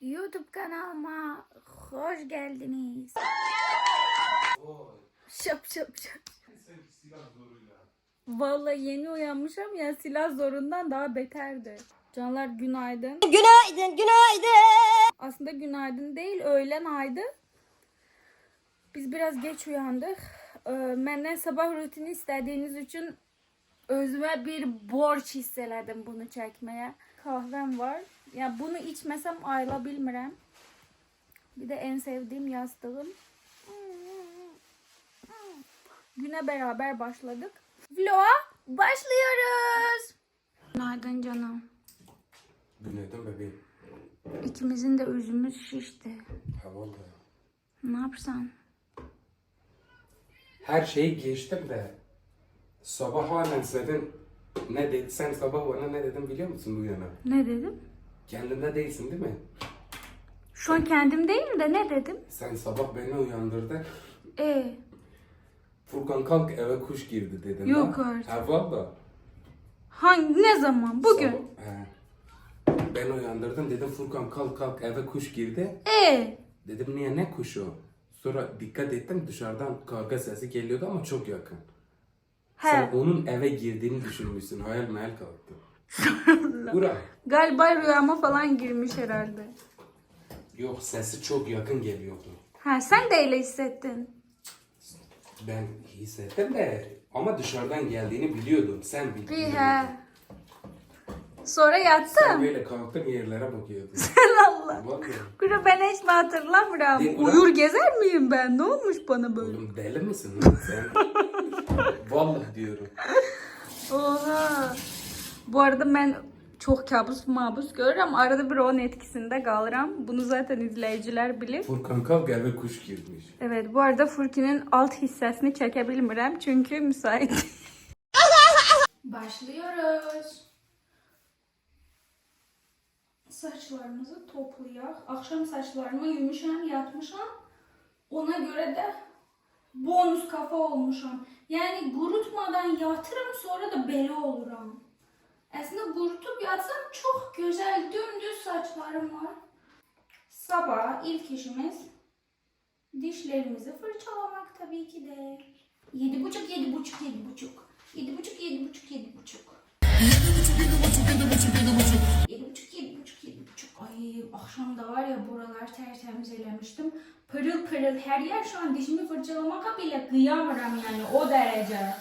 YouTube kanalıma hoş geldiniz. Şap şap şap. Sen silah zoruyla. Vallahi yeni uyanmışım ya silah zorundan daha beterdi. Canlar günaydın. Günaydın, günaydın. Aslında günaydın değil öğlen aydı. Biz biraz geç uyandık. Ee, Benden sabah rutini istediğiniz için özüme bir borç hisseledim bunu çekmeye. Kahvem var. Ya bunu içmesem ayla bilmirəm. Bir de en sevdiğim yastığım. Güne beraber başladık. Vloga başlıyoruz. Günaydın canım. Günaydın bebeğim. İkimizin de özümüz şişti. Ha vallahi. Ne yapsan? Her şeyi geçtim de sabah halen senin ne dedi sen sabah bana ne dedin biliyor musun bu yana? Ne dedim? Kendinde değilsin değil mi? Şu an kendim değilim de ne dedim? Sen sabah beni uyandırdın. E Furkan kalk eve kuş girdi dedin. Yok ha? artık. Ha valla. hangi ne zaman? Bugün. Sabah- he. Ben uyandırdım dedim Furkan kalk kalk eve kuş girdi. E Dedim niye ne kuşu? Sonra dikkat ettim dışarıdan kavga sesi geliyordu ama çok yakın. Sen he. onun eve girdiğini düşünmüşsün. Hayal meyal kalktı. Bura. Galiba rüyama falan girmiş herhalde. Yok sesi çok yakın geliyordu. Ha sen de öyle hissettin. Ben hissettim de ama dışarıdan geldiğini biliyordum. Sen Bir biliyordun. he. Sonra Sen yattım. böyle kalktın yerlere bakıyordun. Allah. Kuru ben hiç mi hatırlamıyorum. Uyur gezer miyim ben? Ne olmuş bana böyle? Oğlum deli misin lan sen? Vallahi diyorum. Oha. Bu arada ben çok kabus mabus görürüm. Arada bir onun etkisinde kalırım. Bunu zaten izleyiciler bilir. Furkan kalk eve kuş girmiş. Evet bu arada Furki'nin alt hissesini çekebilmirəm çünkü müsait. Başlıyoruz. Saçlarımızı toplayaq. Akşam saçlarımı yumuşam, yatmışam. Ona göre de bonus kafa olmuşam. Yani kurutmadan yatırım sonra da beli oluram. Aslında kurutup yatsam çok güzel dümdüz saçlarım var. Sabah ilk işimiz Dişlerimizi fırçalamak tabii ki de. Yedi buçuk, yedi buçuk, yedi buçuk. Yedi buçuk, yedi buçuk, yedi buçuk. Yedi buçuk, yedi buçuk, yedi buçuk, yedi buçuk. Yedi buçuk, yedi buçuk, yedi buçuk. Ay akşam da var ya buralar tertemiz elemiştim. Pırıl pırıl her yer şu an dişimi fırçalamaka bile kıyamıram yani o derece.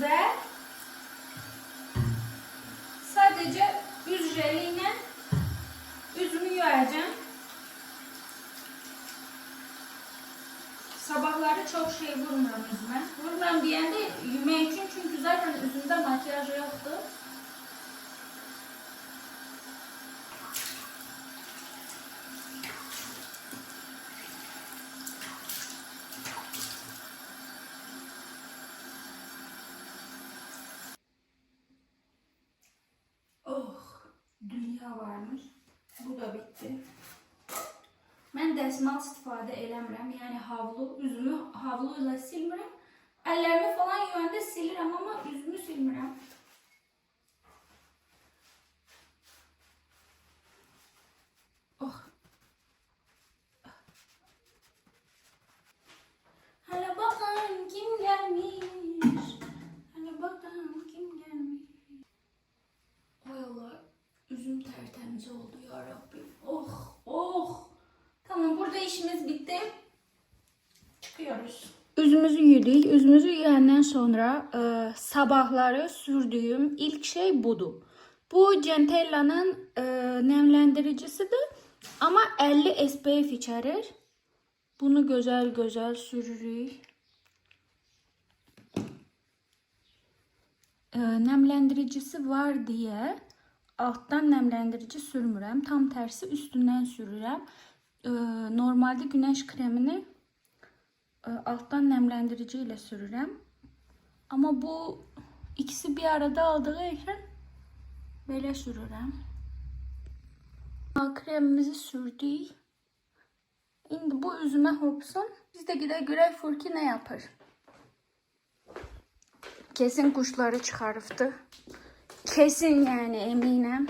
Ve sadece yüz jeliyle yüzümü yuyacağım. Sabahları çok şey vurmuyorum yüzüme. Vurmuyorum diyen de yemek için çünkü zaten yüzümde makyaj yoktu. Oh, dünya varmış. Bu da bitti. Dəsmal istifadə eləmirəm. Yəni havlu, üzümü havlu ilə silmirəm. Əllərimi falan yuyanda silirəm, amma üzümü silmirəm. Oh. Hele bakın kim gelmiş. Hele bakın kim gelmiş. Oy Allah, üzüm tertemiz oldu ya Rabbim. Oh, oh. Tamam, burada işimiz bitti. Çıkıyoruz. Üzümüzü yedik. Üzümüzü yiyenden sonra e, sabahları sürdüğüm ilk şey budur. Bu Centella'nın e, nemlendiricisidir. Ama 50 SPF içerir. Bunu güzel güzel sürürük. e, nemlendiricisi var diye alttan nemlendirici sürmürəm. Tam tersi üstünden sürürəm. E, normalde güneş kremini alttan nemlendirici ile sürürəm. Ama bu ikisi bir arada aldığı için böyle sürürüm. Kremimizi sürdük. Şimdi bu üzüme hopsun. Biz de güle güle Furki ne yapar? Kesin kuşları çıkarıftı. Kesin yani eminim.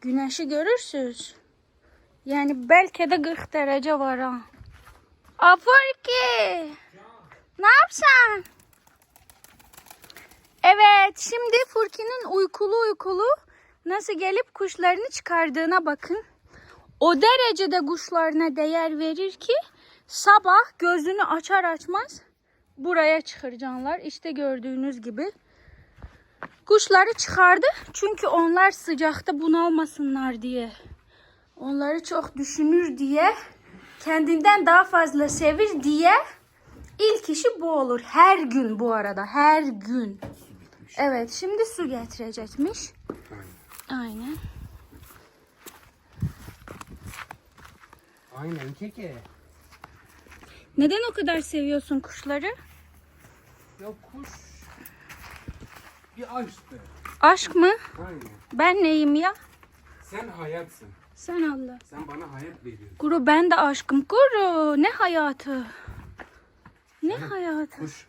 Güneşi görürsünüz. Yani belki de 40 derece var ha. Afurki. Ne yapsan? Evet, şimdi Furki'nin uykulu uykulu nasıl gelip kuşlarını çıkardığına bakın. O derecede kuşlarına değer verir ki sabah gözünü açar açmaz buraya çıkaracaklar. İşte gördüğünüz gibi. Kuşları çıkardı çünkü onlar sıcakta bunalmasınlar diye. Onları çok düşünür diye, kendinden daha fazla sevir diye ilk işi bu olur. Her gün bu arada, her gün. Evet, şimdi su getirecekmiş. Aynen. Aynen. Aynen keke. Neden o kadar seviyorsun kuşları? Ya kuş bir aşktı. Aşk mı? Aynen. Ben neyim ya? Sen hayatsın. Sen Allah. Sen bana hayat veriyorsun. Guru ben de aşkım. Guru ne hayatı? Ne hayatı? Kuş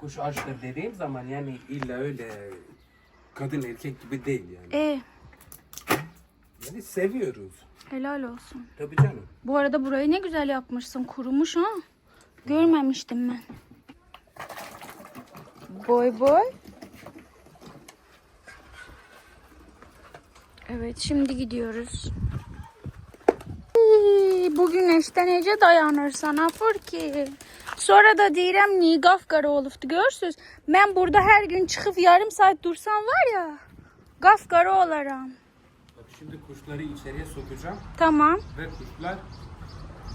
kuş aşktır dediğim zaman yani illa öyle kadın erkek gibi değil yani. E Yani seviyoruz. helal olsun. Tabii canım. Bu arada burayı ne güzel yapmışsın. Kurumuş ha. Görmemiştim ben. Boy boy. Evet şimdi gidiyoruz. Iy, Bu güneşten nece dayanır sana Furki? Sonra da direm niye gafgarı oluftu görürsünüz. Ben burada her gün çıkıp yarım saat dursam var ya. Gafgarı olarım. Bak şimdi kuşları içeriye sokacağım Tamam. ve kuşlar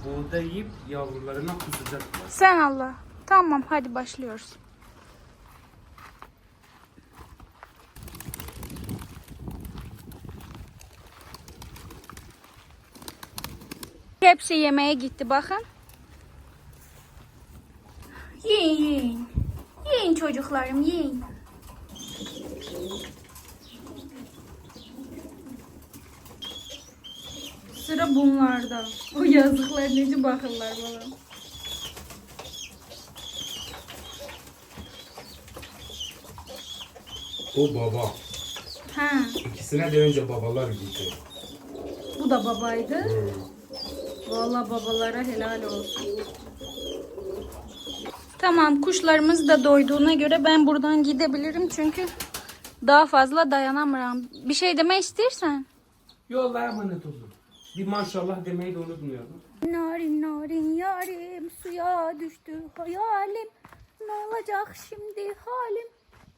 buğday yiyip yavrularına kusacaklar. Sen Allah. Tamam hadi başlıyoruz. Hepsi yemeğe gitti bakın. Yiyin yiyin. Yiyin çocuklarım yiyin. Sıra bunlarda. O yazıklar neci bakırlar bana. O baba. Ha, İkisine de önce babalar gitti. bu da babaydı. Vallahi babalara helal olsun. Tamam, kuşlarımız da doyduğuna göre ben buradan gidebilirim çünkü daha fazla dayanamıyorum. Bir şey deme istersen. Yolla emanet olun. Bir maşallah demeyi de unutmayalım. Narin narin yarim suya düştü hayalim. Ne olacak şimdi halim?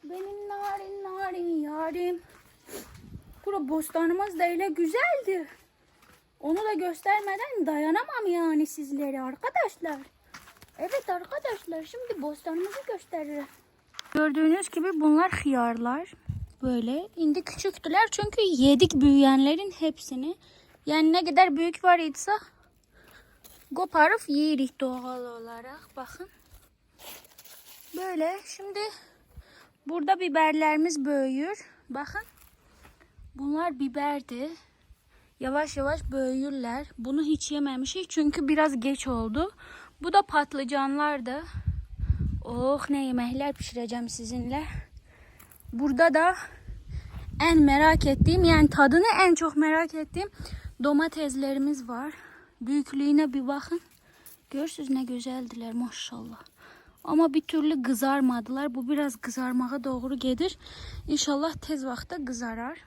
Benim narin narin yarim. Bura bostanımız da öyle güzeldi. Onu da göstermeden dayanamam yani sizlere arkadaşlar. Evet arkadaşlar şimdi bostanımızı gösteririm. Gördüğünüz gibi bunlar hıyarlar. Böyle. Şimdi küçüktüler çünkü yedik büyüyenlerin hepsini. Yani ne kadar büyük var idse koparıp yiyirik doğal olarak. Bakın. Böyle. Şimdi burada biberlerimiz büyüyor. Bakın. Bunlar biberdi. Yavaş yavaş büyürler. Bunu hiç yememişik çünkü biraz geç oldu. Bu da patlıcanlardı. Oh ne yemekler pişireceğim sizinle. Burada da en merak ettiğim yani tadını en çok merak ettiğim domateslerimiz var. Büyüklüğüne bir bakın. Görürsünüz ne güzeldiler maşallah. Ama bir türlü kızarmadılar. Bu biraz kızarmaya doğru gelir. İnşallah tez vakitte kızarar.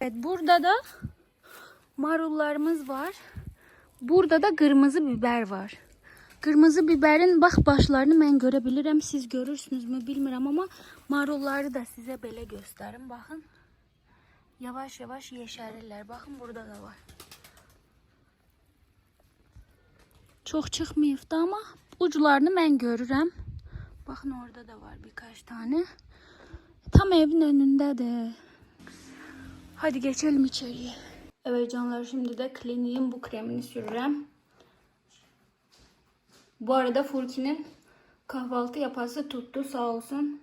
Evet burada da marullarımız var. Burada da kırmızı biber var. Kırmızı biberin bak başlarını ben görebilirim. Siz görürsünüz mü bilmiyorum ama marulları da size böyle gösterin. Bakın. Yavaş yavaş yeşerirler. Bakın burada da var. Çok çıkmayıftı ama ucularını ben görürüm. Bakın orada da var birkaç tane. Tam evin önünde de. Hadi geçelim içeriye. Evet canlar şimdi de kliniğin bu kremini sürürüm. Bu arada Furki'nin kahvaltı yapası tuttu sağ olsun.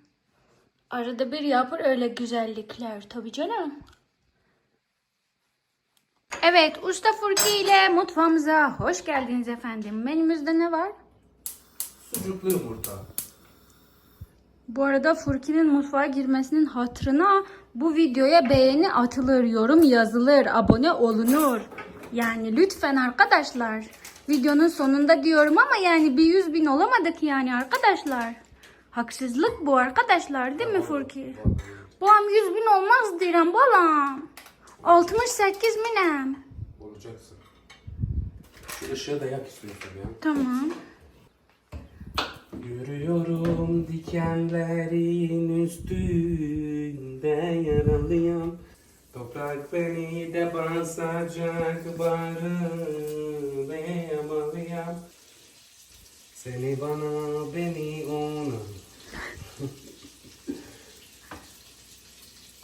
Arada bir yapır öyle güzellikler tabii canım. Evet Usta Furki ile mutfağımıza hoş geldiniz efendim. Menümüzde ne var? Sucuklu yumurta. Bu arada Furki'nin mutfağa girmesinin hatırına bu videoya beğeni atılır, yorum yazılır, abone olunur. Yani lütfen arkadaşlar. Videonun sonunda diyorum ama yani bir yüz bin olamadık yani arkadaşlar. Haksızlık bu arkadaşlar değil mi Furki? Balam 100 bin olmaz diyorum balam. 68 minem. Olacaksın. Şu ışığı da yak istiyorsun ya. Tamam. Yürüyorum dikenlerin üstünde yaralıyım. Toprak beni de basacak bağrılayamalıyım. Seni bana beni ona.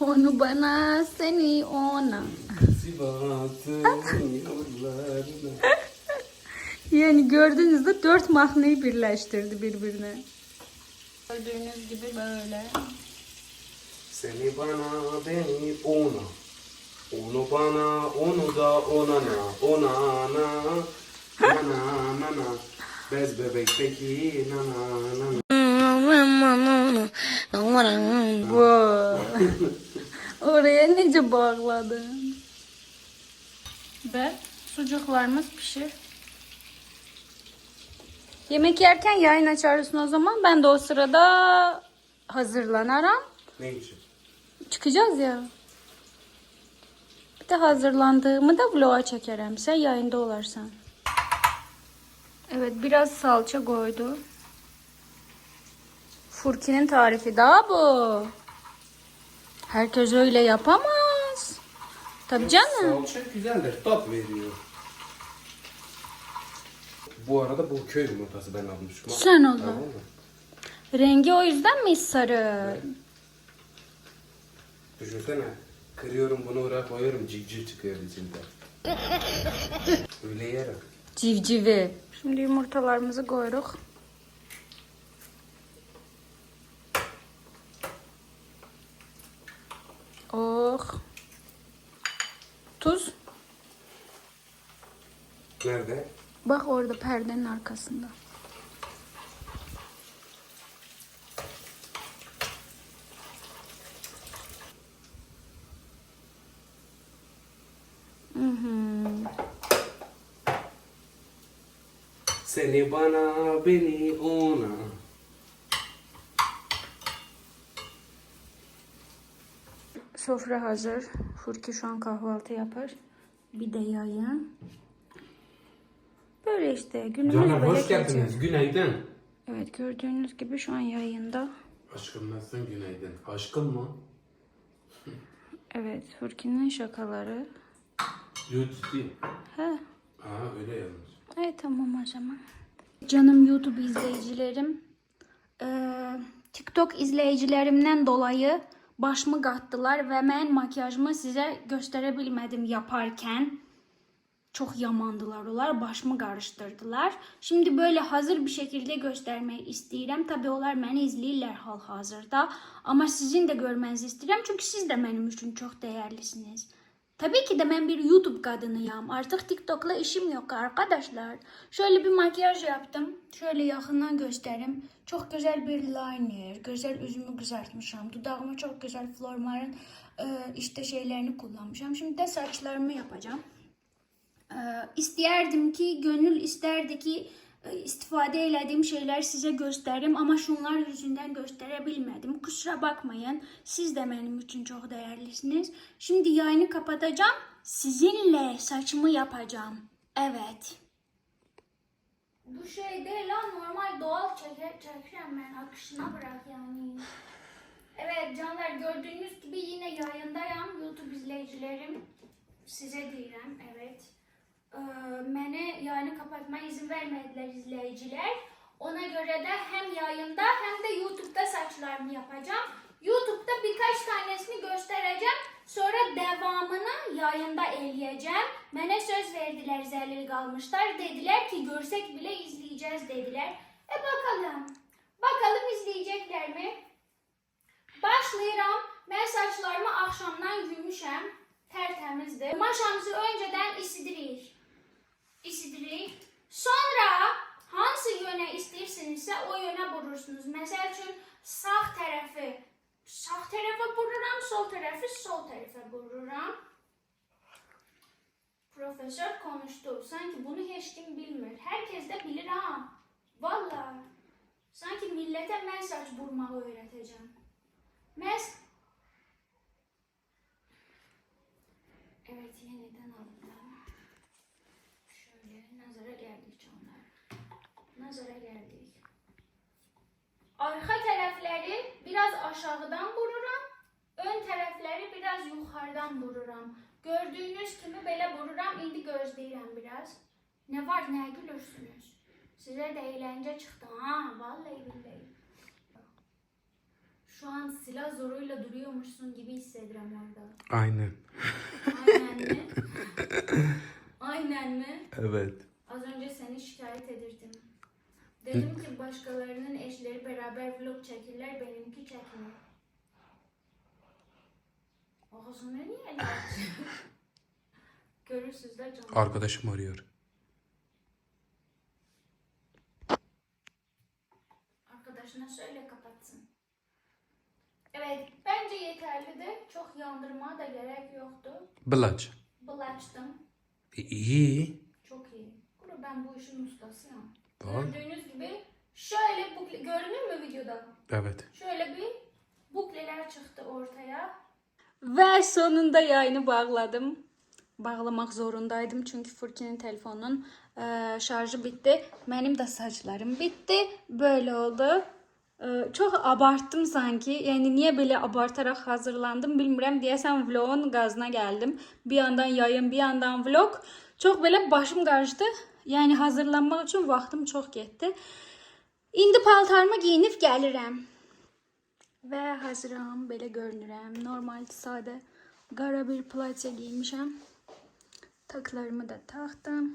Onu bana seni ona. Sivas'ın yollarına. Yani gördüğünüzde dört mahneyi birleştirdi birbirine. Gördüğünüz gibi böyle. Seni bana beni ona. Onu bana onu da ona na ona na na na na na Bez bebekteki na na na na Wow. Oraya nece bağladın? Ve sucuklarımız pişir. Yemek yerken yayın açarsın o zaman. Ben de o sırada hazırlanırım. Ne için? Çıkacağız ya. Bir de hazırlandığımı da vloga çekerim. Sen yayında olarsan. Evet biraz salça koydu. Furki'nin tarifi daha bu. Herkes öyle yapamaz. Tabii canım. Salça güzeldir, tat veriyor. Bu arada bu köy yumurtası ben almışım. Sen aldın. Tamam mı? Rengi o yüzden mi sarı? Düşünsene. Kırıyorum bunu oraya koyuyorum civciv çıkıyor içinde. Öyle yerim. Civcivi. Şimdi yumurtalarımızı koyduk. Oh. Tuz. Nerede? Bak orada perdenin arkasında. Hı hı. Seni bana beni ona. Sofra hazır. Furki şu an kahvaltı yapar. Bir de yayın. Böyle işte günümüz böyle hoş geldiniz. Günaydın. Evet gördüğünüz gibi şu an yayında. Aşkım nasılsın günaydın? Aşkım mı? Evet Furki'nin şakaları. YouTube. He. Aa öyle yazmış. Evet tamam o zaman. Canım YouTube izleyicilerim. eee, TikTok izleyicilerimden dolayı başımı qatdılar ve mən makyajımı sizə göstərə bilmədim yaparken. Çok yamandılar onlar. Başımı karıştırdılar. Şimdi böyle hazır bir şekilde göstermek istedim. Tabii onlar beni izləyirlər hal-hazırda. Ama sizin de görmenizi istedim. Çünkü siz de benim için çok değerlisiniz. Tabii ki de ben bir YouTube kadınıyım. Artık TikTok'la işim yok arkadaşlar. Şöyle bir makyaj yaptım. Şöyle yakından göstereyim. Çok güzel bir liner. Güzel üzümü düzeltmişim. Dudağıma çok güzel Flormar'ın e, işte şeylerini kullanmışım. Şimdi de saçlarımı yapacağım. Ee, istəyərdim ki, gönül istərdi ki, e, istifadə elədiyim şeyləri sizə göstərim, amma şunlar yüzündən göstərə bilmədim. Kusura bakmayın. Siz də mənim üçün çox dəyərlisiniz. Şimdi yayını kapatacağım. Sizinle saçımı yapacağım. Evet. Bu şey değil lan normal doğal çeker çekerim ben akışına bırak yani. Evet canlar gördüğünüz gibi yine yayındayım YouTube izleyicilerim. Size deyirəm, evet. Ee, Mənə yayını kapatmaya izin vermediler izleyiciler. Ona göre de hem yayında hem de YouTube'da saçlarımı yapacağım. YouTube'da birkaç tanesini göstereceğim. Sonra devamını yayında eləyəcəm. Mənə söz verdiler zəlil qalmışlar. Dediler ki görsek bile izleyeceğiz. dediler. E bakalım. Bakalım izleyecekler mi? Başlayıram. Ben saçlarımı akşamdan yumuşam. Tertemizdir. Maşamızı önceden isidirik. İsidirik. Sonra hansı yöne istəyirsinizsə o yöne vurursunuz. Məsəl üçün sağ tərəfi sağ tərəfə vururam, sol tərəfi sol tərəfə vururam. Profesör konuştu. Sanki bunu heç kim bilmir. Herkes de bilir ha. Vallahi. Sanki millete mən saç vurmağı öğreteceğim. Mes... Evet yeniden aldım. Şöyle nazara geldik canlar. Nazara geldik. Arka tarafları biraz aşağıdan vururam. Ön tarafları biraz yukarıdan vururam. Gördüğünüz gibi böyle vururam. İndi gözləyirəm biraz. Ne var ne gülürsünüz? Size de eğlence çıktı ha. Vallahi billahi. Şu an silah zoruyla duruyormuşsun gibi hissediyorum orada. Aynen. Aynen mi? Aynen mi? Evet. Az önce seni şikayet edirdim. Dedim ki başkalarının eşleri beraber vlog çekirler, benimki çekmiyor. Ağzını niye açtın? Görürsüz de canım. Arkadaşım arıyor. Arkadaşına söyle kapatsın. Evet, bence yeterli de çok yandırmaya da gerek yoktu. Bılaç. Bılaçtım. E, iyi. Çok iyi. Kuru ben bu işin ustasıyım. Tamam. Gördüğünüz gibi şöyle bukle, görünür mü videoda? Evet. Şöyle bir bukleler çıktı ortaya. Və sonunda yayını bağladım. Bağlamaq zorundaydım çünki Furkinin telefonunun ə, şarjı bitdi. Mənim də saçlarım bitdi. Böyle oldu. Ə, çox abartdım sanki. Yəni niyə belə abartaraq hazırlandım bilmirəm. Deyəsən vlogun qazına gəldim. Bir yandan yayın, bir yandan vlog. Çox belə başım qarışdı. Yəni hazırlanmaq üçün vaxtım çox getdi. İndi paltarımı geyinib gəlirəm. Və hazıram, belə görünürəm. Normal sadə qara bir platya giymişəm. Taklarımı da taxdım.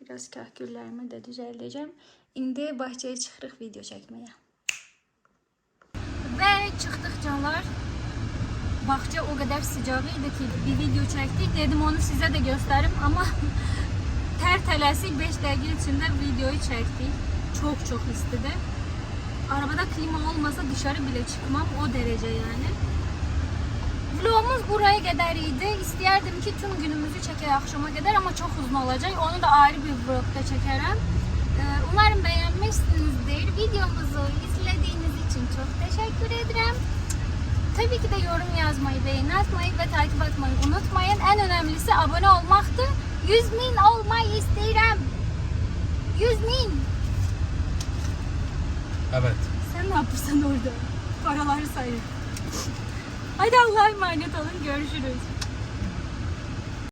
Biraz kahküllərimi də düzəldəcəm. İndi bahçəyə çıxırıq video çəkməyə. Və çıxdıq canlar. Bahçe o kadar sıcak idi ki bir video çektik. Dedim onu size de gösteririm ama ter tələsik 5 dəqiqə içinde videoyu çektik. Çok çok istedi. Arabada klima olmasa dışarı bile çıkmam o derece yani. Vlogumuz buraya kadar idi. İstəyərdim ki tüm günümüzü çəkək akşama kadar ama çok uzun olacak. Onu da ayrı bir vlogda çekerim. Ee, Umarım beğenmişsinizdir. Videomuzu izlediğiniz için çok teşekkür ederim. Tabii ki de yorum yazmayı, beğeni atmayı ve takip etmeyi unutmayın. En önemlisi abone olmaktı. 100 bin olmayı isterim. 100 bin. Evet. Sen ne yapırsan orada? Paraları sayın. Hadi Allah'a emanet olun. Görüşürüz.